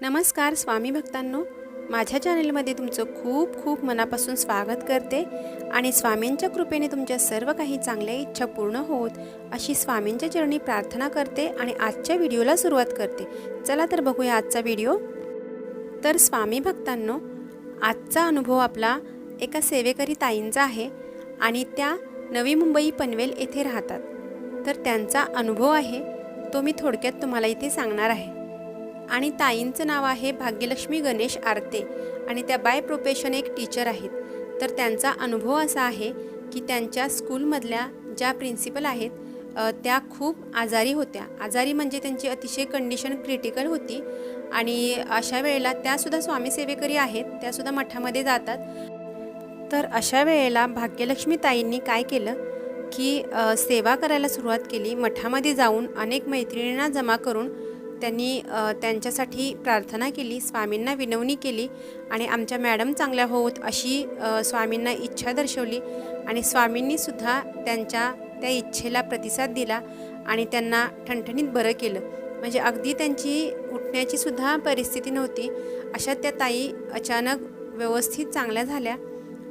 नमस्कार स्वामी भक्तांनो. माझ्या चॅनलमध्ये तुमचं खूप खूप मनापासून स्वागत करते आणि स्वामींच्या कृपेने तुमच्या सर्व काही चांगल्या इच्छा पूर्ण होत अशी स्वामींच्या चरणी प्रार्थना करते आणि आजच्या व्हिडिओला सुरुवात करते. चला तर बघूया आजचा व्हिडिओ. तर स्वामी भक्तांनो आजचा अनुभव आपला एका सेवेकरी ताईंचा आहे आणि त्या नवी मुंबई पनवेल येथे राहतात. तर त्यांचा अनुभव आहे तो मी थोडक्यात तुम्हाला इथे सांगणार आहे. आणि ताईंचं नाव आहे भाग्यलक्ष्मी गणेश आरते. आणि त्या बाय प्रोफेशन एक टीचर आहेत. तर त्यांचा अनुभव असा आहे की त्यांच्या स्कूलमधल्या ज्या प्रिन्सिपल आहेत त्या खूप आजारी होत्या. आजारी म्हणजे त्यांची अतिशय कंडिशन क्रिटिकल होती. आणि अशा वेळेला त्यासुद्धा स्वामीसेवेकरी आहेत त्यासुद्धा मठामध्ये जातात. तर अशा वेळेला भाग्यलक्ष्मी ताईंनी काय केलं की सेवा करायला सुरुवात केली. मठामध्ये जाऊन अनेक मैत्रिणींना जमा करून त्यांनी त्यांच्यासाठी प्रार्थना केली स्वामींना विनवणी केली आणि आमच्या मॅडम चांगल्या होत अशी स्वामींना इच्छा दर्शवली आणि स्वामींनीसुद्धा त्यांच्या त्या इच्छेला प्रतिसाद दिला आणि त्यांना ठणठणीत बरं केलं. म्हणजे अगदी त्यांची उठण्याची सुद्धा परिस्थिती नव्हती. अशा त्या ताई अचानक व्यवस्थित चांगल्या झाल्या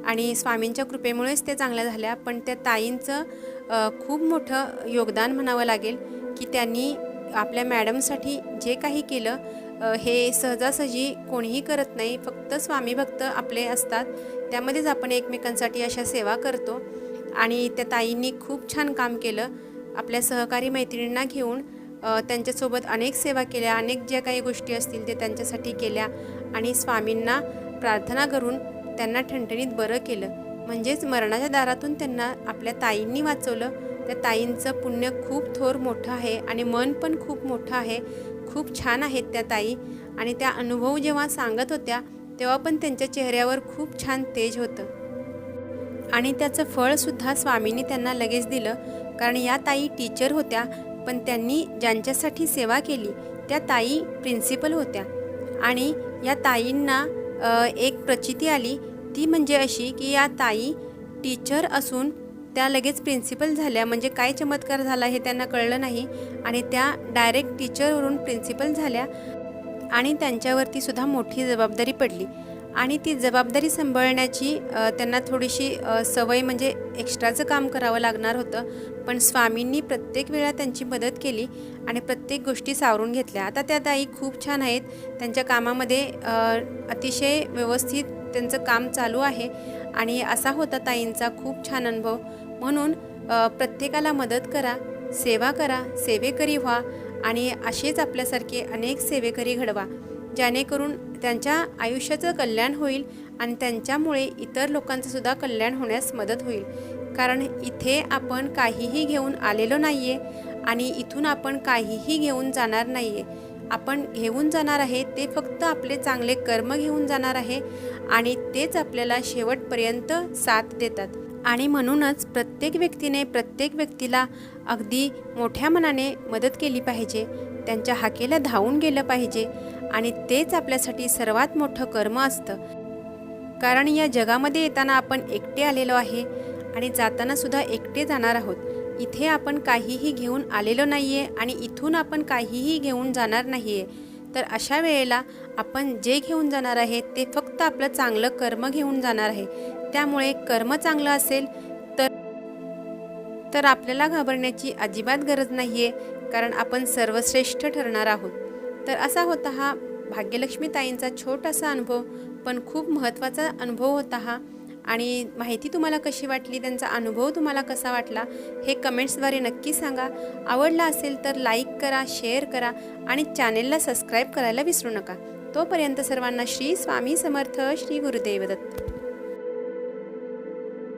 आणि स्वामींच्या कृपेमुळेच त्या चांगल्या झाल्या. पण त्या ताईंचं खूप मोठं योगदान म्हणावं लागेल की त्यांनी आपल्या मॅडमसाठी जे काही केलं हे सहजासहजी कोणीही करत नाही फक्त स्वामी भक्त आपले असतात. त्यामध्येच आपण एकमेकांसाठी अशा सेवा करतो. आणि त्या ताईंनी खूप छान काम केलं. आपल्या सहकारी मैत्रिणींना घेऊन त्यांच्यासोबत अनेक सेवा केल्या अनेक ज्या काही गोष्टी असतील ते त्यांच्यासाठी केल्या. आणि स्वामींना प्रार्थना करून त्यांना ठणठणीत बरं केलं. म्हणजेच मरणाच्या दारातून त्यांना आपल्या ताईंनी वाचवलं. त्या ताईंचं पुण्य खूप थोर मोठं आहे आणि मन पण खूप मोठं आहे. खूप छान आहेत त्या ताई. आणि त्या अनुभव जेव्हा सांगत होत्या तेव्हा पण त्यांच्या चेहऱ्यावर खूप छान तेज होतं. आणि त्याचं फळसुद्धा स्वामींनी त्यांना लगेच दिलं. कारण या ताई टीचर होत्या पण त्यांनी ज्यांच्यासाठी सेवा केली त्या ताई प्रिन्सिपल होत्या. आणि या ताईंना एक प्रचिती आली. ती म्हणजे अशी की या ताई टीचर असून त्या लगेच प्रिन्सिपल झाल्या. म्हणजे काय चमत्कार झाला हे त्यांना कळलं नाही. आणि त्या डायरेक्ट टीचरवरून प्रिन्सिपल झाल्या. आणि त्यांच्यावरती सुद्धा मोठी जबाबदारी पडली. आणि ती जबाबदारी सांभाळण्याची त्यांना थोडीशी सवय म्हणजे एक्स्ट्राचं काम करावं लागणार होतं. पण स्वामींनी प्रत्येक वेळा त्यांची मदत केली आणि प्रत्येक गोष्टी सावरून घेतल्या. आता त्या ताई खूप छान आहेत. त्यांच्या कामामध्ये अतिशय व्यवस्थित त्यांचं काम चालू आहे आणि असा होता ताईंचा खूप छान अनुभव. म्हणून प्रत्येकाला मदत करा सेवा करा सेवेकरी व्हा आणि असेच आपल्यासारखे अनेक सेवेकरी घडवा. जेणेकरून त्यांच्या आयुष्याचं कल्याण होईल आणि त्यांच्यामुळे इतर लोकांचंसुद्धा कल्याण होण्यास मदत होईल. कारण इथे आपण काहीही घेऊन आलेलो नाही आहे आणि इथून आपण काहीही घेऊन जाणार नाही आहे आपण घेऊन जाणार आहे ते फक्त आपले चांगले कर्म घेऊन जाणार आहे आणि तेच आपल्याला शेवटपर्यंत साथ देतात. आणि म्हणूनच प्रत्येक व्यक्तीने प्रत्येक व्यक्तीला अगदी मोठ्या मनाने मदत केली पाहिजे. त्यांच्या हाकेला धावून गेलं पाहिजे आणि तेच आपल्यासाठी सर्वात मोठं कर्म असतं. कारण या जगामध्ये येताना आपण एकटे आलेलो आहे आणि जाताना सुद्धा एकटे जाणार आहोत. इथे आपण काहीही घेऊन आलेलो नाही आहे आणि इथून आपण काहीही घेऊन जाणार नाही आहे तर अशा वेळेला आपण जे घेऊन जाणार आहे ते फक्त आपलं चांगलं कर्म घेऊन जाणार आहे. त्यामुळे कर्म चांगलं असेल तर तर आपल्याला घाबरण्याची अजिबात गरज नाही आहे कारण आपण सर्वश्रेष्ठ ठरणार आहोत. तर असा होता हा भाग्यलक्ष्मी ताईंचा छोटासा अनुभव पण खूप महत्त्वाचा अनुभव होता हा. आणि माहिती तुम्हाला कशी वाटली त्यांचा अनुभव तुम्हाला कसा वाटला हे कमेंट्सद्वारे नक्की सांगा. आवडला असेल तर लाईक करा शेअर करा आणि चॅनेलला सबस्क्राईब करायला विसरू नका. तोपर्यंत सर्वांना श्री स्वामी समर्थ श्री गुरुदेव दत्त